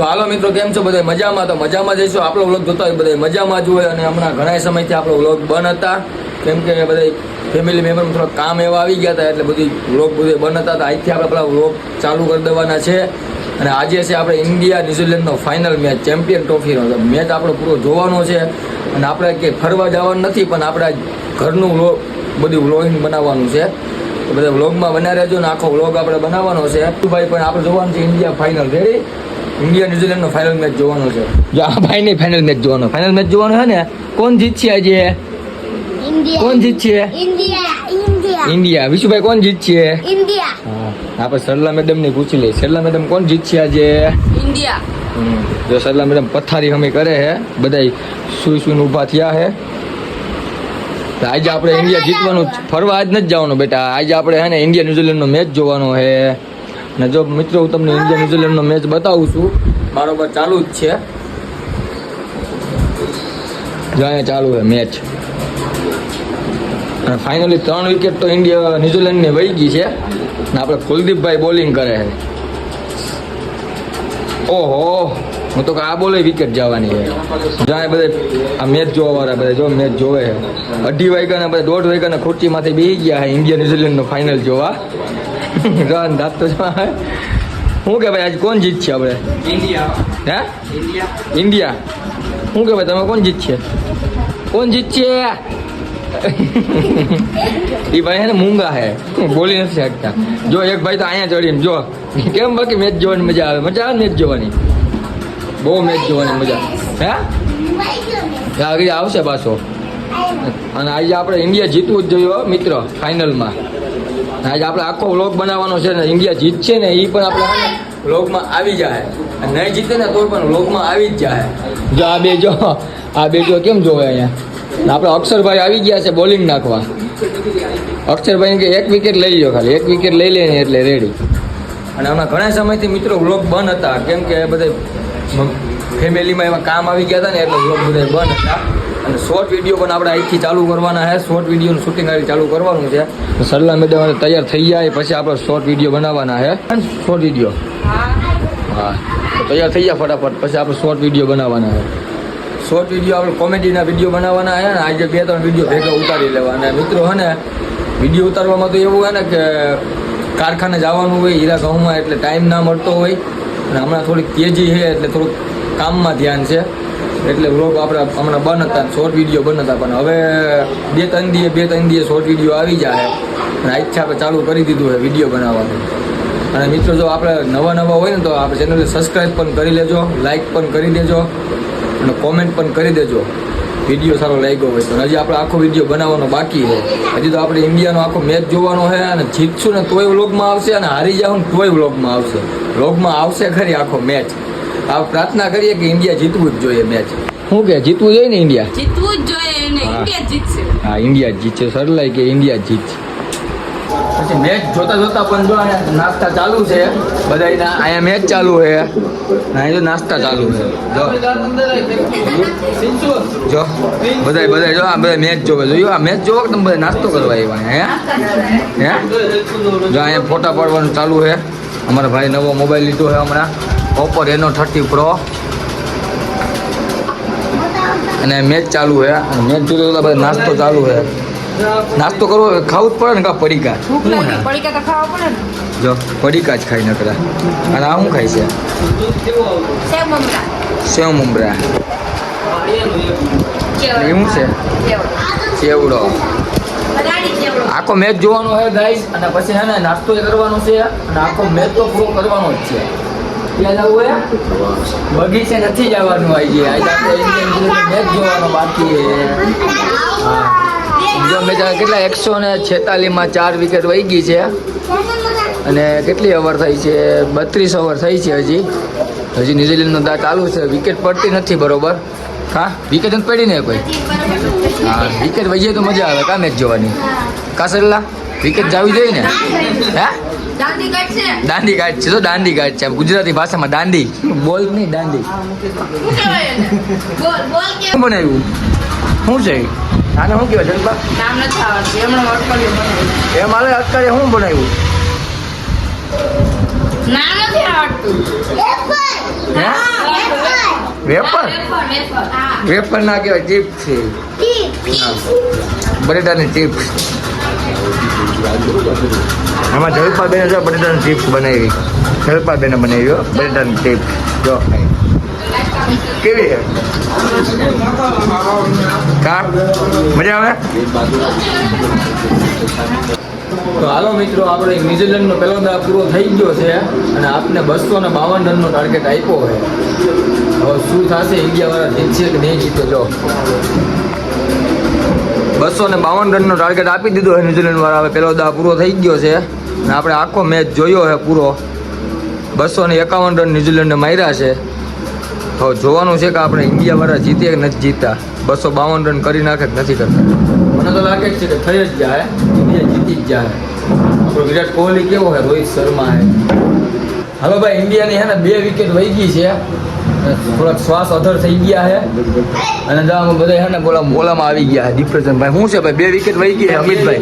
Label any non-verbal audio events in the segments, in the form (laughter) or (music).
તો હાલો મિત્રો, કેમ છો બધા મજામાં? તો મજામાં જઈશું. આપણો વ્લોગ જોતા હોય બધા મજામાં જ હોય અને હમણાં ઘણા સમયથી આપણો વ્લોગ બંધ હતા. કેમ કે બધા ફેમિલી મેમ્બરમાં થોડા કામ એવા આવી ગયા હતા, એટલે બધી વ્લોગ બધું બંધ હતા. તો આજથી આપણે પેલા વ્લોગ ચાલુ કરી દેવાના છે. અને આજે છે આપણે ઇન્ડિયા ન્યુઝીલેન્ડનો ફાઇનલ મેચ ચેમ્પિયન ટ્રોફીનો મેચ આપણો પૂરો જોવાનો છે. અને આપણે કે ફરવા જવાનું નથી, પણ આપણે ઘરનું વ્લોગ બધું વ્લોગિંગ બનાવવાનું છે. બધા વ્લોગમાં બના રહેજો ને આખો વ્લોગ આપણે બનાવવાનો છે. ભાઈ પણ આપણે જોવાનું છે ઇન્ડિયા ફાઇનલ રેડી ઇન્ડિયા ન્યુઝીલેન્ડનો ફાઇનલ મેચ જોવાનો છે. જો આ નહીં ફાઇનલ મેચ જોવાનો. ફાઇનલ મેચ જોવાનો છે ને કોણ જીતશે આજે? કોણ જીતશે. ઇન્ડિયા વિશુભાઈ કોણ જીતશે. હા આપણે સરલા મેડમ ને પૂછી લઈએ. સરલા મેડમ કોણ જીતશે આજે? ઇન્ડિયા. હમ. જો સરલા મેડમ પથારી હમી કરે છે બધા સુઈ સુઈને ઊભા થયા હે. તો આજે આપણે ઇન્ડિયા જીતવાનું ફરવા આજ નથી જવાનું બેટા. આજે આપણે હે ને ઇન્ડિયા ન્યુઝીલેન્ડનો મેચ જોવાનો છે અને જો મિત્રો, હું તમને ઇન્ડિયા ન્યુઝીલેન્ડનો મેચ બતાવું છું. બરાબર ચાલુ જ છે. જો ચાલુ છે મેચ અને ફાઇનલી ત્રણ વિકેટ તો ઇન્ડિયા ન્યુઝીલેન્ડની વહી ગઈ છે. ને આપણે કુલદીપભાઈ બોલિંગ કરે છે. ઓહો, હું તો આ બોલે વિકેટ જવાની છે. જાય બધે આ મેચ જોવા વાળા બધા જો મેચ જોવે છે. અઢી વાગ્યાના બધા દોઢ વાગ્યાના ખુરચીમાંથી બેસી ગયા છે ઇન્ડિયા ન્યુઝીલેન્ડનો ફાઇનલ જોવા. રન દાંત તો શું કે ભાઈ આજ કોણ જીતશે આપણે? ઇન્ડિયા. હે? ઇન્ડિયા. શું કે ભાઈ તમે કોણ જીતશે કોણ જીતશે એ (laughs) ભાઈ ને મૂંગા હે. બોલી નથી શકતા. જો એક ભાઈ તો અહીંયા ચડીને જો. કેમ બાકી મેચ જોવાની મજા આવે? મજા આવે મેચ જોવાની? બહુ મેચ જોવાની મજા હે? આગળ આવશે પાછો. અને આજે આપણે ઇન્ડિયા જીતવું જ જોઈએ મિત્ર ફાઇનલમાં. આજે આપણે આખો વ્લોગ બનાવવાનો છે ને, ઇન્ડિયા જીતશે ને એ પણ આપણે વ્લોગમાં આવી જાય. નહીં જીતે ને, તો પણ વ્લોગમાં આવી જ જાય. જો આ બે જો, આ બે જો કેમ જોવે અહીંયા? આપણે અક્ષરભાઈ આવી ગયા છે બોલિંગ નાખવા. અક્ષરભાઈ કે એક વિકેટ લઈ લો ખાલી, એક વિકેટ લઈ લે ને એટલે રેડી અને હમણાં ઘણા સમયથી મિત્રો વ્લોગ બંધ હતા. કેમ કે બધા ફેમિલીમાં એવા કામ આવી ગયા હતા ને, એટલે વ્લોગ બધા બંધ હતા. અને શોર્ટ વીડિયો પણ આપણે અહીંથી ચાલુ કરવાના છે. શોર્ટ વિડીયોનું શૂટિંગ આવી ચાલુ કરવાનું છે. સરલા મેડમ તૈયાર થઈ જાય પછી આપણે શોર્ટ વીડિયો બનાવવાના છે. શોર્ટ વીડિયો હા. તો તૈયાર થઈ જાય ફટાફટ. પછી આપણે શોર્ટ વીડિયો બનાવવાના છે. શોર્ટ વીડિયો આપણે કોમેડીના વીડિયો બનાવવાના છે ને. આજે બે ત્રણ વીડિયો ભેગા ઉતારી લેવાના. મિત્રો હે ને વીડિયો ઉતારવામાં તો એવું હોય ને કે કારખાને જવાનું હોય, હીરા ઘઉંમાં એટલે ટાઈમ ના મળતો હોય. અને હમણાં થોડીક તેજી છે એટલે થોડુંક કામમાં ધ્યાન છે. એટલે વ્લોગ આપણે હમણાં બંધ હતા શોર્ટ વીડિયો બંધ હતા, પણ હવે બે ત્રણ દીએ બે ત્રણ દીએ શોર્ટ વીડિયો આવી જાય અને ઈચ્છા આપણે ચાલુ કરી દીધું છે વીડિયો બનાવવાનું. અને મિત્રો, જો આપણે નવા નવા હોય ને, તો આપણે ચેનલને સબસ્ક્રાઈબ પણ કરી લેજો લાઇક પણ કરી દેજો, અને કોમેન્ટ પણ કરી દેજો. વીડિયો સારો લાગ્યો હોય તો. હજી આપણે આખો વીડિયો બનાવવાનો બાકી છે હજી તો આપણે ઇન્ડિયાનો આખો મેચ જોવાનો છે અને જીતશું ને તોય વ્લોગમાં આવશે, અને હારી જાવ ને તોય વ્લોગમાં આવશે. વ્લોગમાં આવશે ખરી આખો મેચ આ પ્રાર્થના કરીએ કે ઇન્ડિયા જીતવું જ જોઈએ મેચ શું કે જીતવું જોઈએ ને ઇન્ડિયા? જીતવું જ જોઈએ હા. ઇન્ડિયા જીતશે. હા ઇન્ડિયા જીતશે. સરલાઈ કે ઇન્ડિયા જીતશે. પછી મેચ જોતા જોતા પણ જો અહીંયા નાસ્તા ચાલુ છે બધા અહીંયા મેચ ચાલુ છે. અહીંયા અહીં જો નાસ્તા ચાલુ છે. જો. જો. બધા બધા જો આ બધા મેચ જોવે જોયું આ મેચ જોવો તમે બધા નાસ્તો કરવા આવ્યા હે? હે? જો અહીંયા ફોટા પાડવાનું ચાલુ છે. અમારા ભાઈ નવો મોબાઈલ લીધો છે હમણાં. Oppo Reno thirty pro. અને મેચ ચાલુ છે અને મેચ જોતો તો બધા નાસ્તો ચાલુ છે નાસ્તો કરવો ખાવું જ પડે ને કા પડીકા? ભૂખ શું લાગી હે? પડીકા તો ખાવા પડે ને. જો પડીકા જ ખાઈ નકરા. અને આ શું ખાય છે? સેવ મમરા. એવું છે? ચેવડો. આખો મેચ જોવાનો છે ગાઈસ અને પછી હે ને નાસ્તો કરવાનો છે અને આખો મેચ તો પૂરો કરવાનો જ છે. બગીચે નથી જવાનું આજે આજે આપણે ઇન્ડિયન મેચ જોવાનો બાકી કેટલા? એકસો ને છેતાલીસમાં ચાર વિકેટ વહી ગઈ છે. અને કેટલી ઓવર થઈ છે? બત્રીસ ઓવર થઈ છે હજી. હજી ન્યુઝીલેન્ડનો દા ચાલુ છે. વિકેટ પડતી નથી બરોબર. હા? વિકેટ નથી પડી ને કોઈ? હા વિકેટ વહીએ તો મજા આવે. કા મેચ જોવાની? કા સરલા વિકેટ જાવી જોઈએ ને? હે? દાંડી કાઢ છે. તો દાંડી કાઢ છે. ગુજરાતી ભાષામાં દાંડી. બોલ નહીં દાંડી? શું કહેવાય બોલ બોલ કે. શું બનાવ્યું? શું છે? આને શું કહેવાય જનપા નામ નથી આવડતું. એમણે અટકળ્યું બનાવ્યું. એ મારે અત્યારે શું બનાવ્યું? નામ નથી આવડતું. હે? વેપર. વેપર ના કહેવાય ચીપ છે. બટેટાની ચિપ્સ. આમાં જલપાબેન છે બટેટાની ચિપ્સ બનાવી. જલપાબેને બનાવી હો, બટેટાની ચિપ્સ જો. કેવી છે? મજા આવે? તો હાલો મિત્રો આપણે ન્યુઝીલેન્ડનો પહેલો દાવ પૂરો થઈ ગયો છે અને આપને બસો ને બાવન રનનો ટાર્ગેટ આપ્યો હોય હવે શું થશે ઇન્ડિયાવાળા જીતશે કે નહીં જીતે જો. બસો ને બાવન રનનો ટાર્ગેટ આપી દીધો છે ન્યુઝીલેન્ડ વાળા હવે પહેલો દા પૂરો થઈ ગયો છે. અને આપણે આખો મેચ જોયો છે પૂરો. બસો ને એકાવન રન ન્યુઝીલેન્ડે માર્યા છે. હવે જોવાનું છે કે આપણે ઇન્ડિયાવાળા જીતે કે નથી જીતતા. બસો બાવન રન કરી નાખે કે નથી કરતા. મને તો લાગે છે કે થઈ જ જાય. ઇન્ડિયા જીતી જ જાય. આપણો વિરાટ કોહલી કેવો છે? રોહિત શર્મા છે. હવે ભાઈ, ઇન્ડિયાની હે ને બે વિકેટ વહી ગઈ છે. થોડાક શ્વાસ અધર થઈ ગયા છે અને બધા હે ને બોલા મોલામાં આવી ગયા છે ડિપ્રેશન ભાઈ શું છે ભાઈ? બે વિકેટ વહી ગઈ. અમિતભાઈ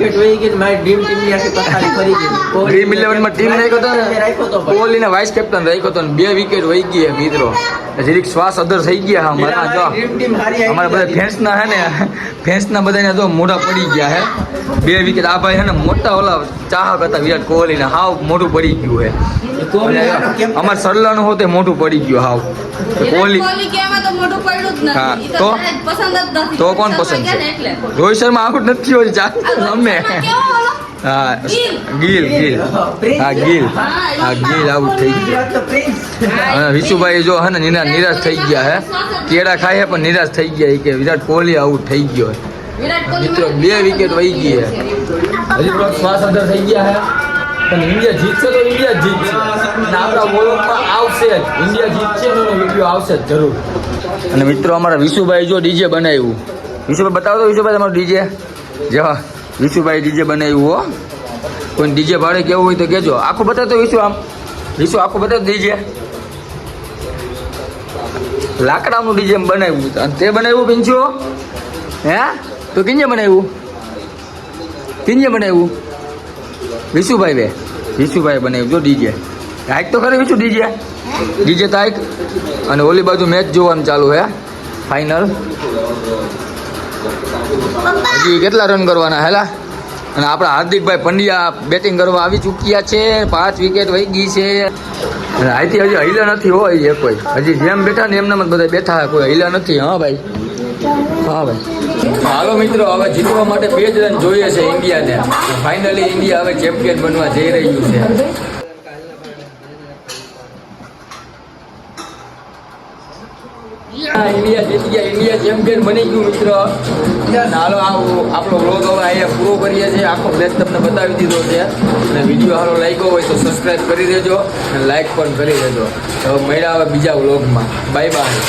ડ્રીમ ઇલેવનમાં ટીમ રાખ્યો હતો ને? કોહલીને વાઇસ કેપ્ટન રાખ્યો હતો ને બે વિકેટ વહી ગઈ મિત્રો. જરીક શ્વાસ અધર થઈ ગયા છે અમારા જો. અમારા બધા ફેન્સના હે ને ફેન્સના બધાને જો મોઢા પડી ગયા હે. બે વિકેટ આ ભાઈ હે ને મોટા ઓલા ચાહક હતા વિરાટ કોહલીને. હાવ મોઢું પડી ગયું હે. અમારે સરલાનું હોતે મોઢું પડી ગયું હાવ. કોહલી કોહલી કે એમાં તો મોઢું પડ્યું જ હા, તો? તારે પસંદ જ નથી. તો કોણ પસંદ છે. રોહિત શર્મા આઉટ નથી હોય ચા આ અમે? હા ગિલ. ગિલ ગિલ. હા ગિલ. હા ગિલ આઉટ થઈ ગયા. વિશુભાઈ જો હે ને નિરાશ થઈ ગયા હે. કેળા ખાય પણ નિરાશ થઈ ગયા એ કે વિરાટ કોહલી આઉટ થઈ ગયો મિત્રો બે વિકેટ વહી ગઈ હે. હજી શ્વાસ અંદર થઈ ગયા હે. પણ ઇન્ડિયા જીતશે તો ઇન્ડિયા જીતશે. અને આપણા બોલમાં આવશે જ. ઇન્ડિયા જીતશે તો એનો વીડિયો આવશે જ જરૂર. અને મિત્રો અમારા વિશુભાઈ જો ડીજે બનાવ્યું. વિશુભાઈ બતાવો તો વિશુભાઈ તમારું ડીજે? જો વિશુભાઈ ડીજે બનાવ્યું હો. કોઈ ડીજે ભાડે કેવું હોય તો કહેજો આખું બતાવતો વિશુ આમ. વિશુ આખું બતાવતો ડીજે. લાકડાનું ડીજે બનાવ્યું. અને તે બનાવ્યું પિંચો હે? તો કિંજે બનાવ્યું? કિંજે બનાવ્યું? વિશુભાઈ બે. વિશુભાઈ બનાવ્યું જો ડીજે. હાઈક તો ખરી વિશુ ડીજે? ડીજે તાઈક અને ઓલી બાજુ મેચ જોવાનું ચાલુ હે. ફાઇનલ હજી કેટલા રન કરવાના હેલા? અને આપણા હાર્દિકભાઈ પંડ્યા બેટિંગ કરવા આવી ચૂક્યા છે. પાંચ વિકેટ વહી ગઈ છે. અને અહીંથી હજી હિલા નથી હોય એ કોઈ. હજી જેમ બેઠા ને એમને બધા બેઠા કોઈ હિલા નથી હા ભાઈ? ભાઈ હાલો મિત્રો, હવે જીતવા માટે બે જ રન જોઈએ છે ઇન્ડિયાને. ફાઇનલી ઇન્ડિયા હવે ચેમ્પિયન બનવા જઈ રહ્યું છે. ઇન્ડિયા જીતી ગયા, ઇન્ડિયા ચેમ્પિયન બની ગયું મિત્ર. હાલો આપણો વ્લોગ હવે અહીંયા પૂરો કરીએ છીએ. આખો મેચ તમને બતાવી દીધો છે. અને વીડિયો હારો લાગ્યો હોય તો સબસ્ક્રાઇબ કરી દેજો. અને લાઈક પણ કરી દેજો. હવે મળ્યા હવે બીજા વ્લોગમાં બાય બાય